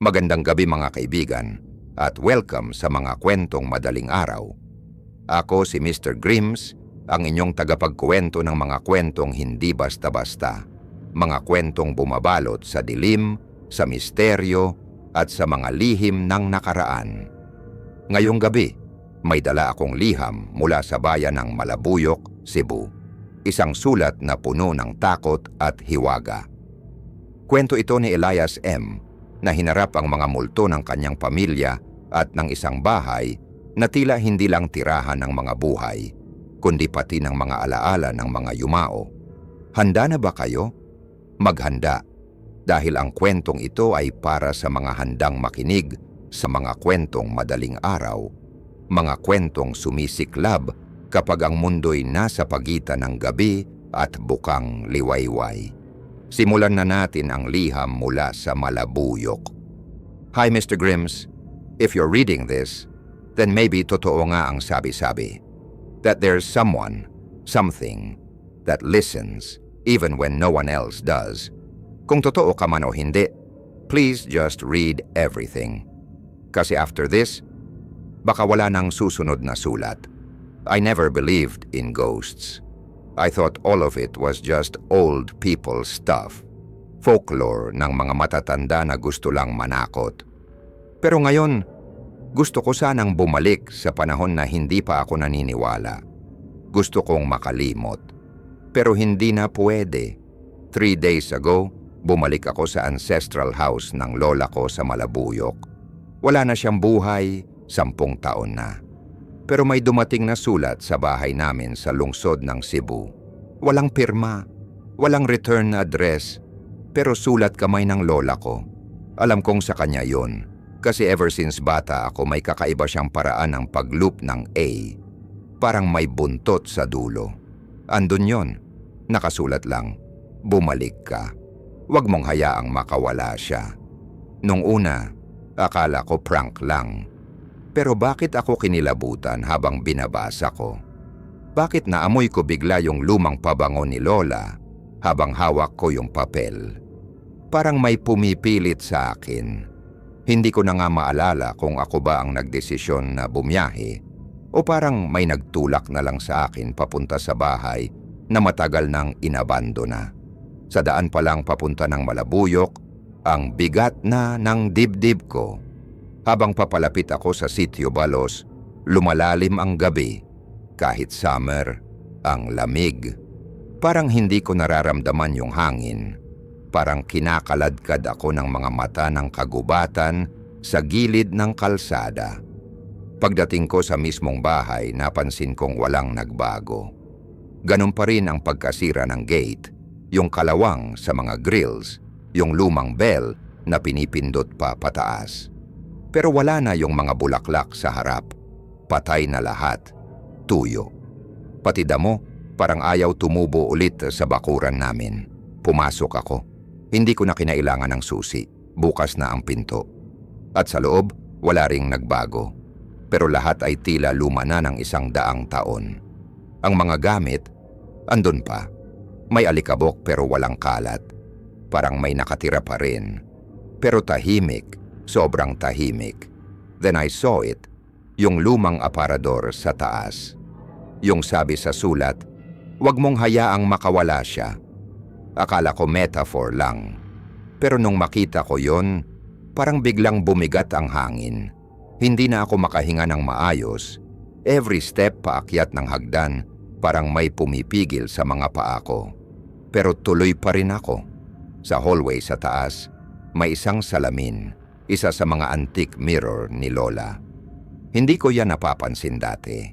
Magandang gabi mga kaibigan at welcome sa mga kwentong madaling araw. Ako si Mr. Grims, ang inyong tagapagkuwento ng mga kwentong hindi basta-basta. Mga kwentong bumabalot sa dilim, sa misteryo, at sa mga lihim ng nakaraan. Ngayong gabi, may dala akong liham mula sa bayan ng Malabuyok, Cebu. Isang sulat na puno ng takot at hiwaga. Kwento ito ni Elias M. na hinarap ang mga multo ng kanyang pamilya at ng isang bahay na tila hindi lang tirahan ng mga buhay, kundi pati ng mga alaala ng mga yumao. Handa na ba kayo? Maghanda, dahil ang kwentong ito ay para sa mga handang makinig sa mga kwentong madaling araw, mga kwentong sumisiklab kapag ang mundo'y nasa pagitan ng gabi at bukang liwayway. Simulan na natin ang liham mula sa malabuyok. Hi Mr. Grims, if you're reading this, then maybe totoo nga ang sabi-sabi. That there's someone, something, that listens even when no one else does. Kung totoo ka man o hindi, please just read everything. Kasi after this, baka wala nang susunod na sulat. I never believed in ghosts. I thought all of it was just old people stuff. Folklore ng mga matatanda na gusto lang manakot. Pero ngayon, gusto ko sanang bumalik sa panahon na hindi pa ako naniniwala. Gusto kong makalimot. Pero hindi na pwede. Three days ago, bumalik ako sa ancestral house ng lola ko sa Malabuyok. Wala na siyang buhay, sampung taon na. Pero may dumating na sulat sa bahay namin sa lungsod ng Cebu. Walang pirma, walang return address, pero sulat kamay ng lola ko. Alam kong sa kanya yon, kasi ever since bata ako may kakaiba siyang paraan ng pagloop ng A. Parang may buntot sa dulo. Andun yon, nakasulat lang, bumalik ka. Huwag mong hayaang makawala siya. Nung una, akala ko prank lang. Pero bakit ako kinilabutan habang binabasa ko? Bakit naamoy ko bigla yung lumang pabango ni Lola habang hawak ko yung papel? Parang may pumipilit sa akin. Hindi ko na nga maalala kung ako ba ang nagdesisyon na bumiyahe o parang may nagtulak na lang sa akin papunta sa bahay na matagal nang inabandona. Sa daan pa lang papunta ng Malabuyok, ang bigat na ng dibdib ko habang papalapit ako sa sitio Balos, lumalalim ang gabi. Kahit summer, ang lamig. Parang hindi ko nararamdaman yung hangin. Parang kinakaladkad ako ng mga mata ng kagubatan sa gilid ng kalsada. Pagdating ko sa mismong bahay, napansin kong walang nagbago. Ganun pa rin ang pagkasira ng gate, yung kalawang sa mga grills, yung lumang bell na pinipindot pa pataas. Pero wala na yung mga bulaklak sa harap. Patay na lahat. Tuyo. Pati damo, parang ayaw tumubo ulit sa bakuran namin. Pumasok ako. Hindi ko na kinailangan ng susi. Bukas na ang pinto. At sa loob, wala ring nagbago. Pero lahat ay tila luma na ng isang daang taon. Ang mga gamit, andun pa. May alikabok pero walang kalat. Parang may nakatira pa rin. Pero tahimik Sobrang tahimik. Then I saw it, yung lumang aparador sa taas. Yung sabi sa sulat, huwag mong hayaang makawala siya. Akala ko metaphor lang. Pero nung makita ko yon, parang biglang bumigat ang hangin. Hindi na ako makahinga ng maayos. Every step paakyat ng hagdan, parang may pumipigil sa mga paa ko. Pero tuloy pa rin ako. Sa hallway sa taas, may isang salamin isa sa mga antique mirror ni Lola. Hindi ko yan napapansin dati.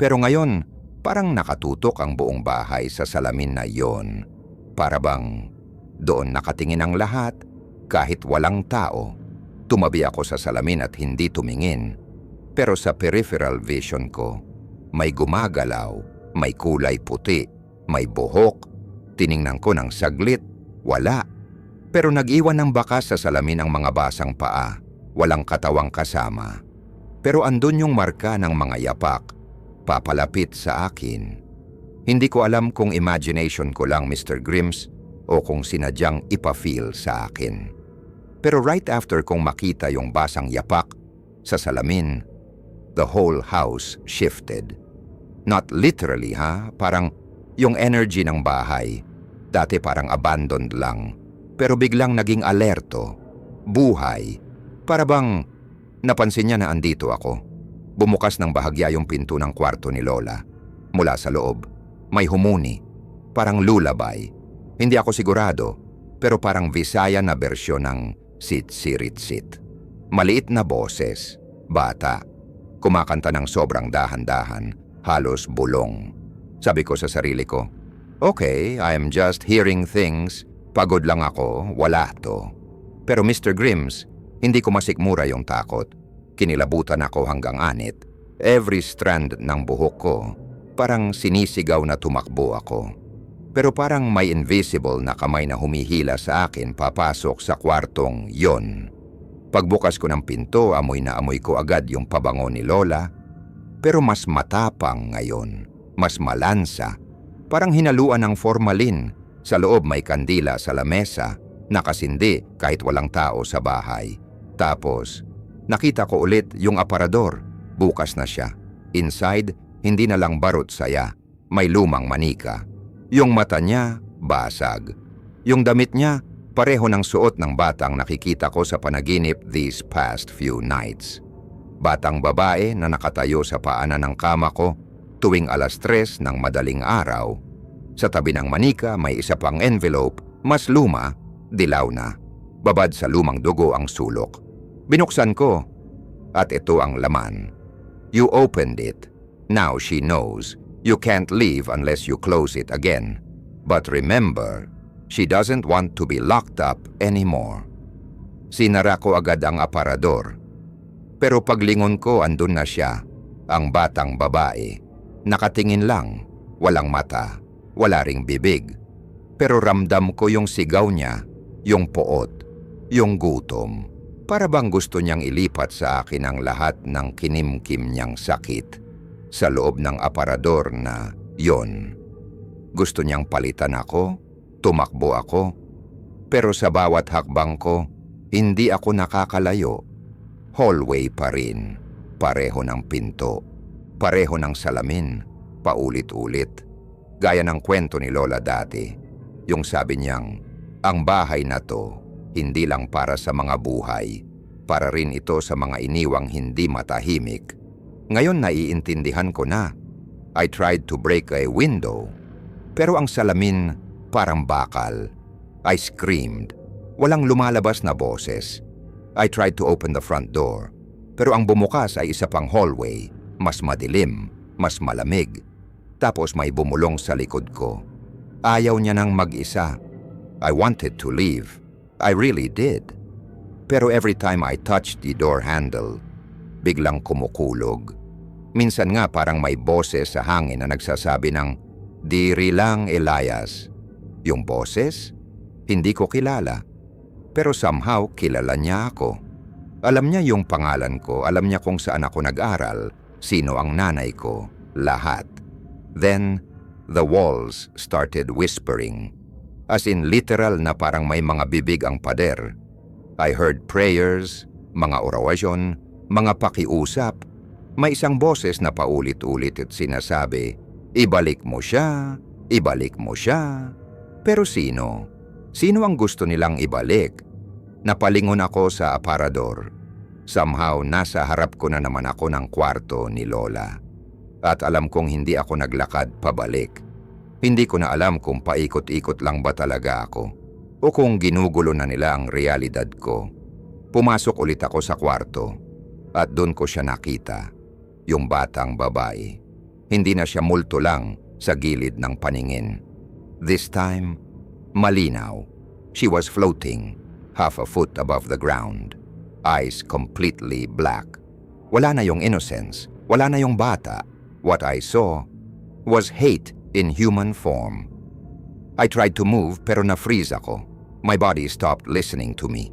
Pero ngayon, parang nakatutok ang buong bahay sa salamin na yon. Para bang doon nakatingin ang lahat kahit walang tao. Tumabi ako sa salamin at hindi tumingin. Pero sa peripheral vision ko, may gumagalaw, may kulay puti, may buhok. Tiningnan ko ng saglit, wala. Pero nag-iwan ng bakas sa salamin ang mga basang paa, walang katawang kasama. Pero andun yung marka ng mga yapak, papalapit sa akin. Hindi ko alam kung imagination ko lang Mr. Grims o kung sinadyang ipafeel sa akin. Pero right after kong makita yung basang yapak sa salamin, the whole house shifted. Not literally ha, parang yung energy ng bahay. Dati parang abandoned lang, pero biglang naging alerto, buhay. Para bang napansin niya na andito ako. Bumukas ng bahagya yung pinto ng kwarto ni Lola. Mula sa loob, may humuni, parang lullaby. Hindi ako sigurado, pero parang Visaya na bersyon ng Sit Sirit Sit. Maliit na boses, bata, kumakanta ng sobrang dahan-dahan, halos bulong. Sabi ko sa sarili ko, Okay, I'm just hearing things. Pagod lang ako, wala to. Pero Mr. Grims, hindi ko masikmura yung takot. Kinilabutan ako hanggang anit. Every strand ng buhok ko, parang sinisigaw na tumakbo ako. Pero parang may invisible na kamay na humihila sa akin papasok sa kwartong yon. Pagbukas ko ng pinto, amoy na amoy ko agad yung pabango ni Lola. Pero mas matapang ngayon, mas malansa. Parang hinaluan ng formalin. Sa loob may kandila sa lamesa, nakasindi kahit walang tao sa bahay. Tapos, nakita ko ulit yung aparador. Bukas na siya. Inside, hindi na lang barot saya. May lumang manika. Yung mata niya, basag. Yung damit niya, pareho ng suot ng batang nakikita ko sa panaginip these past few nights. Batang babae na nakatayo sa paanan ng kama ko tuwing alas tres ng madaling araw. Sa tabi ng manika may isa pang envelope, mas luma, dilaw na. Babad sa lumang dugo ang sulok. Binuksan ko, at ito ang laman. You opened it. Now she knows You can't leave unless you close it again. But remember, she doesn't want to be locked up anymore. Sinara ko agad ang aparador. Pero paglingon ko andun na siya, ang batang babae. Nakatingin lang, walang mata, wala ring bibig. Pero ramdam ko yung sigaw niya, yung poot, yung gutom. Para bang gusto niyang ilipat sa akin ang lahat ng kinimkim niyang sakit sa loob ng aparador na yon. Gusto niyang palitan ako, tumakbo ako, pero sa bawat hakbang ko, hindi ako nakakalayo. Hallway pa rin, pareho ng pinto, pareho ng salamin, paulit-ulit. Gaya ng kwento ni Lola dati, yung sabi niyang, ang bahay na to, hindi lang para sa mga buhay, para rin ito sa mga iniwang hindi matahimik ngayon naiintindihan ko na. I tried to break a window, pero ang salamin parang bakal. I screamed. Walang lumalabas na boses. I tried to open the front door, pero ang bumukas ay isa pang hallway, mas madilim, mas malamig. Tapos may bumulong sa likod ko. Ayaw niya nang mag-isa. I wanted to leave. I really did. Pero every time I touched the door handle, biglang kumukulog. Minsan nga parang may boses sa hangin na nagsasabi ng, Diri lang Elias. Yung boses? Hindi ko kilala. Pero somehow kilala niya ako. Alam niya yung pangalan ko, alam niya kung saan ako nag-aral, sino ang nanay ko, lahat. Then, the walls started whispering. As in literal na parang may mga bibig ang pader. I heard prayers, mga orasyon, mga pakiusap, may isang boses na paulit-ulit at sinasabi, Ibalik mo siya, ibalik mo siya. Pero sino? Sino ang gusto nilang ibalik? Napalingon ako sa aparador. Somehow, nasa harap ko na naman ako ng kwarto ni Lola. At alam kong hindi ako naglakad pabalik. Hindi ko na alam kung paikot-ikot lang ba talaga ako o kung ginugulo na nila ang realidad ko. Pumasok ulit ako sa kwarto at doon ko siya nakita yung batang babae. Hindi na siya multo lang sa gilid ng paningin. This time, malinaw. She was floating, half a foot above the ground. Eyes completely black. Wala na yung innocence. Wala na yung bata. What I saw was hate in human form. I tried to move pero na-freeze ako. My body stopped listening to me.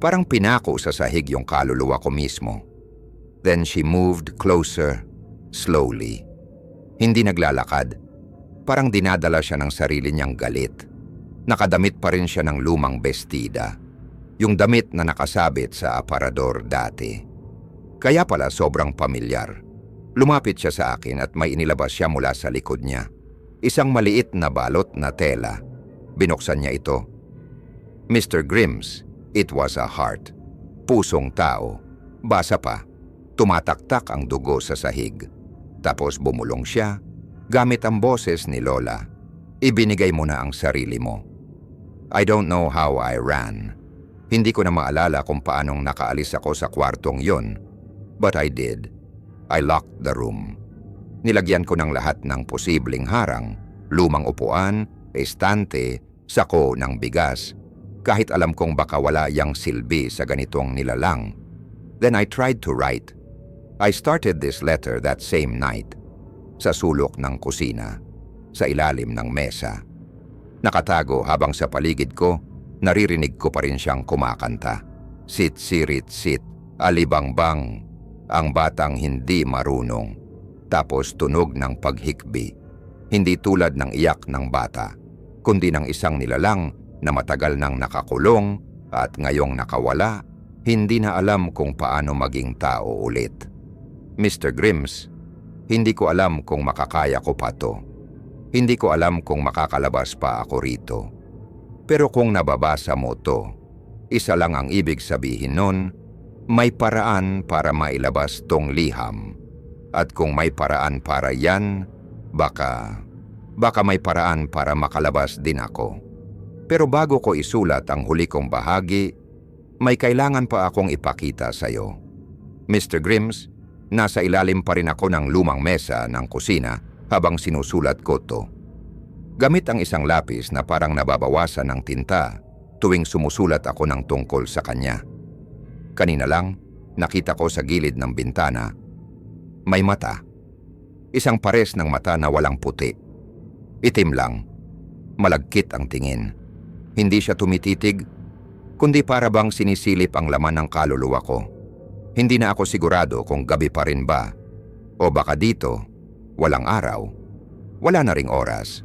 Parang pinako sa sahig yung kaluluwa ko mismo. Then she moved closer, slowly. Hindi naglalakad. Parang dinadala siya ng sarili niyang galit. Nakadamit pa rin siya ng lumang bestida. Yung damit na nakasabit sa aparador dati. Kaya pala sobrang pamilyar. Lumapit siya sa akin at may inilabas siya mula sa likod niya. Isang maliit na balot na tela. Binuksan niya ito. Mr. Grims, it was a heart. Pusong tao. Basa pa. Tumataktak ang dugo sa sahig. Tapos bumulong siya, gamit ang boses ni Lola. Ibinigay mo na ang sarili mo. I don't know how I ran. Hindi ko na maalala kung paanong nakaalis ako sa kwartong yon. But I did. I locked the room. Nilagyan ko ng lahat ng posibleng harang, lumang upuan, estante, sako ng bigas, kahit alam kong baka wala yang silbi sa ganitong nilalang. Then I tried to write. I started this letter that same night, sa sulok ng kusina, sa ilalim ng mesa. Nakatago habang sa paligid ko, naririnig ko pa rin siyang kumakanta. Sit, sirit, sit, alibang-bang, ang batang hindi marunong. Tapos tunog ng paghikbi. Hindi tulad ng iyak ng bata, kundi ng isang nilalang na matagal nang nakakulong at ngayong nakawala, hindi na alam kung paano maging tao ulit. Mr. Grims, hindi ko alam kung makakaya ko pa to. Hindi ko alam kung makakalabas pa ako rito. Pero kung nababasa mo to, isa lang ang ibig sabihin nun, may paraan para mailabas tong liham. At kung may paraan para yan, baka, baka may paraan para makalabas din ako. Pero bago ko isulat ang huli kong bahagi, may kailangan pa akong ipakita sa iyo. Mr. Grims, nasa ilalim pa rin ako ng lumang mesa ng kusina habang sinusulat ko to. Gamit ang isang lapis na parang nababawasan ng tinta tuwing sumusulat ako ng tungkol sa kanya. Kanina lang, nakita ko sa gilid ng bintana, may mata. Isang pares ng mata na walang puti. Itim lang. Malagkit ang tingin. Hindi siya tumititig, kundi para bang sinisilip ang laman ng kaluluwa ko. Hindi na ako sigurado kung gabi pa rin ba. O baka dito, walang araw, wala na ring oras.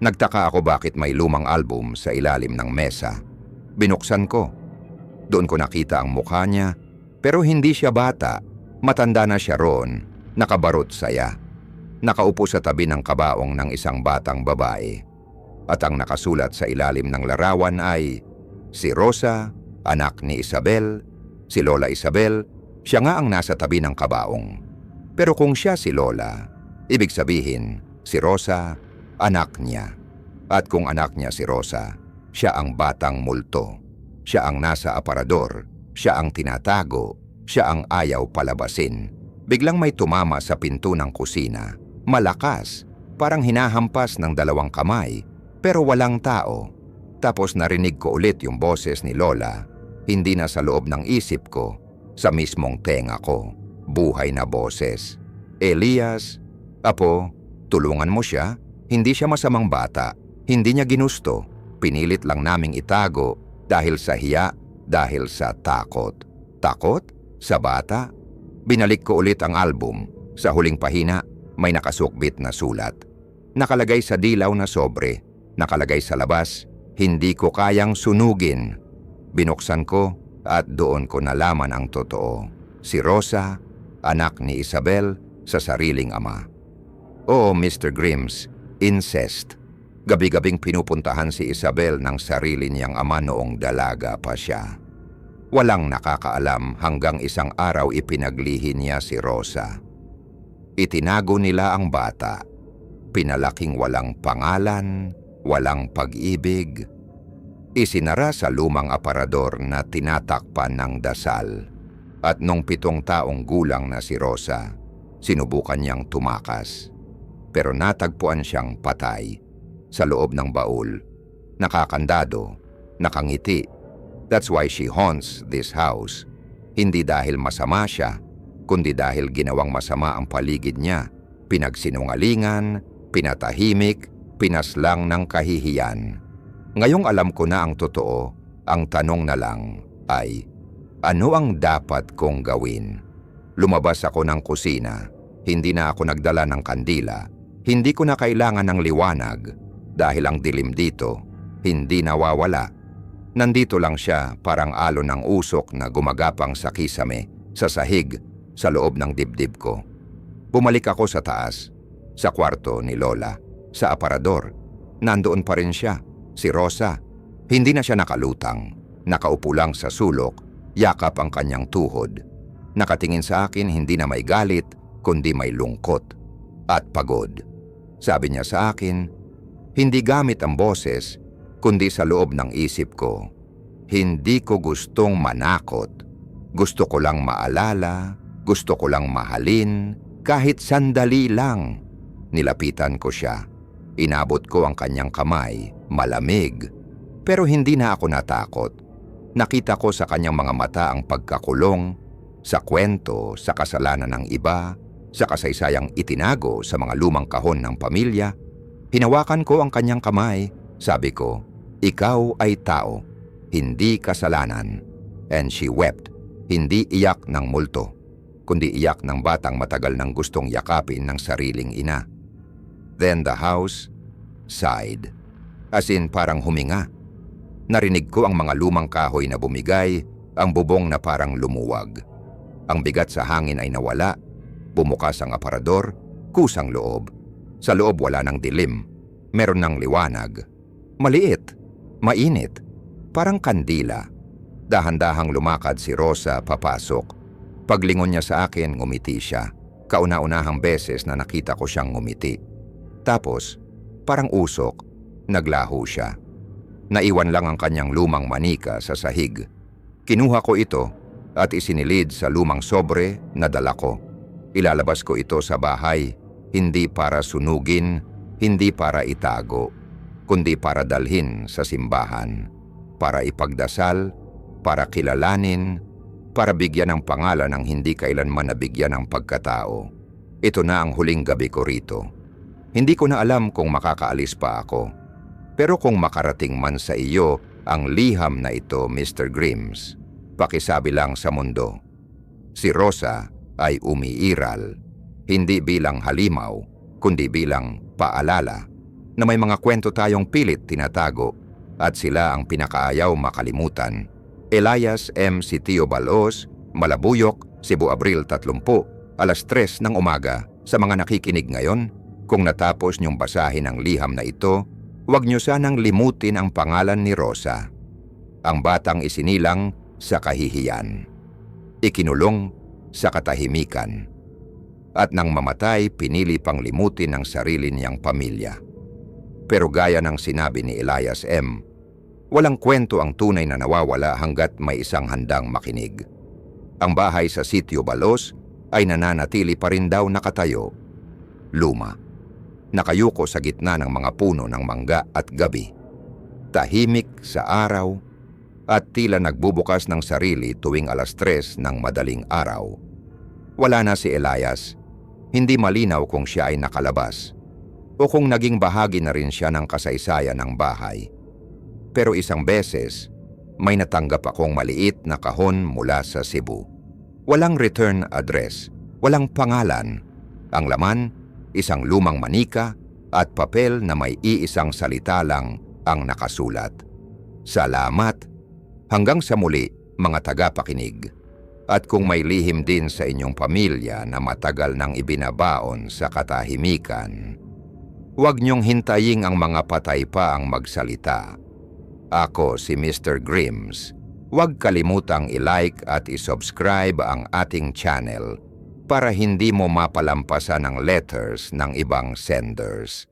Nagtaka ako bakit may lumang album sa ilalim ng mesa. Binuksan ko. Doon ko nakita ang mukha niya, pero hindi siya bata. Matanda na siya roon, nakabarot saya. Nakaupo sa tabi ng kabaong ng isang batang babae. At ang nakasulat sa ilalim ng larawan ay, si Rosa, anak ni Isabel, si Lola Isabel, siya nga ang nasa tabi ng kabaong. Pero kung siya si Lola, ibig sabihin, si Rosa, anak niya. At kung anak niya si Rosa, siya ang batang multo. Siya ang nasa aparador, siya ang tinatago, siya ang ayaw palabasin. Biglang may tumama sa pinto ng kusina. Malakas, parang hinahampas ng dalawang kamay, pero walang tao. Tapos narinig ko ulit yung boses ni Lola, hindi na sa loob ng isip ko, sa mismong tenga ko. Buhay na boses. Elias, Apo, tulungan mo siya. Hindi siya masamang bata. Hindi niya ginusto. Pinilit lang naming itago dahil sa hiya, dahil sa takot. Takot? Sa bata? Binalik ko ulit ang album. Sa huling pahina, may nakasukbit na sulat. Nakalagay sa dilaw na sobre. Nakalagay sa labas, hindi ko kayang sunugin. Binuksan ko at doon ko nalaman ang totoo. Si Rosa, anak ni Isabel, sa sariling ama. Oo, Mr. Grims, incest. Gabi-gabing pinupuntahan si Isabel ng sarili niyang ama noong dalaga pa siya. Walang nakakaalam hanggang isang araw ipinaglihi niya si Rosa. Itinago nila ang bata. Pinalaking walang pangalan, walang pag-ibig. Isinara sa lumang aparador na tinatakpan ng dasal. At nung pitong taong gulang na si Rosa, sinubukan niyang tumakas. Pero natagpuan siyang patay sa loob ng baul. Nakakandado, nakangiti. That's why she haunts this house. Hindi dahil masama siya, kundi dahil ginawang masama ang paligid niya. Pinagsinungalingan, pinatahimik, pinaslang ng kahihiyan. Ngayong alam ko na ang totoo, ang tanong na lang ay, ano ang dapat kong gawin? Lumabas ako ng kusina. Hindi na ako nagdala ng kandila. Hindi ko na kailangan ng liwanag dahil ang dilim dito hindi nawawala. Nandito lang siya parang alon ng usok na gumagapang sa kisame, sa sahig, sa loob ng dibdib ko. Bumalik ako sa taas, sa kwarto ni Lola, sa aparador. Nandoon pa rin siya, si Rosa. Hindi na siya nakalutang, nakaupo lang sa sulok, yakap ang kanyang tuhod. Nakatingin sa akin hindi na may galit, kundi may lungkot at pagod. Sabi niya sa akin, hindi gamit ang boses, kundi sa loob ng isip ko. Hindi ko gustong manakot. Gusto ko lang maalala, gusto ko lang mahalin, kahit sandali lang. Nilapitan ko siya. Inabot ko ang kanyang kamay, malamig. Pero hindi na ako natakot. Nakita ko sa kanyang mga mata ang pagkakulong, sa kwento, sa kasalanan ng iba, sa kasaysayang itinago sa mga lumang kahon ng pamilya. Hinawakan ko ang kanyang kamay. Sabi ko, ikaw ay tao, hindi kasalanan. And she wept, hindi iyak ng multo, kundi iyak ng batang matagal nang gustong yakapin ng sariling ina. Then the house sighed, as in parang huminga. Narinig ko ang mga lumang kahoy na bumigay, ang bubong na parang lumuwag. Ang bigat sa hangin ay nawala, bumukas ang aparador, kusang loob. Sa loob wala ng dilim, meron ng liwanag. Maliit, mainit, parang kandila. Dahan-dahang lumakad si Rosa papasok. Paglingon niya sa akin, ngumiti siya. Kauna-unahang beses na nakita ko siyang ngumiti. Tapos, parang usok, naglaho siya. Naiwan lang ang kanyang lumang manika sa sahig. Kinuha ko ito at isinilid sa lumang sobre na dala ko. Ilalabas ko ito sa bahay, hindi para sunugin, hindi para itago, kundi para dalhin sa simbahan, para ipagdasal, para kilalanin, para bigyan ng pangalan ang hindi kailanman nabigyan ng pagkatao. Ito na ang huling gabi ko rito. Hindi ko na alam kung makakaalis pa ako. Pero kung makarating man sa iyo ang liham na ito, Mr. Grims, pakisabi lang sa mundo. Si Rosa ay umiiral, hindi bilang halimaw, kundi bilang paalala na may mga kwento tayong pilit tinatago at sila ang pinakaayaw makalimutan. Elias M. Sitio Balos, Malabuyok, Cebu Abril 30, alas 3 ng umaga sa mga nakikinig ngayon. Kung natapos niyong basahin ang liham na ito, huwag niyo sanang limutin ang pangalan ni Rosa. Ang batang isinilang sa kahihiyan. Ikinulong sa katahimikan. At nang mamatay, pinili pang limutin ang sarili niyang pamilya. Pero gaya ng sinabi ni Elias M., walang kwento ang tunay na nawawala hanggat may isang handang makinig. Ang bahay sa sitio Balos ay nananatili pa rin daw nakatayo. Luma nakayuko sa gitna ng mga puno ng mangga at gabi. Tahimik sa araw at tila nagbubukas ng sarili tuwing alas tres ng madaling araw. Wala na si Elias. Hindi malinaw kung siya ay nakalabas o kung naging bahagi na rin siya ng kasaysayan ng bahay. Pero isang beses, may natanggap akong maliit na kahon mula sa Cebu. Walang return address, walang pangalan. Ang laman, isang lumang manika at papel na may iisang salita lang ang nakasulat. Salamat. Hanggang sa muli, mga tagapakinig. At kung may lihim din sa inyong pamilya na matagal nang ibinabaon sa katahimikan, huwag niyong hintayin ang mga patay pa ang magsalita. Ako si Mr. Grims. Huwag kalimutang i-like at i-subscribe ang ating channel para hindi mo mapalampasan ang letters ng ibang senders.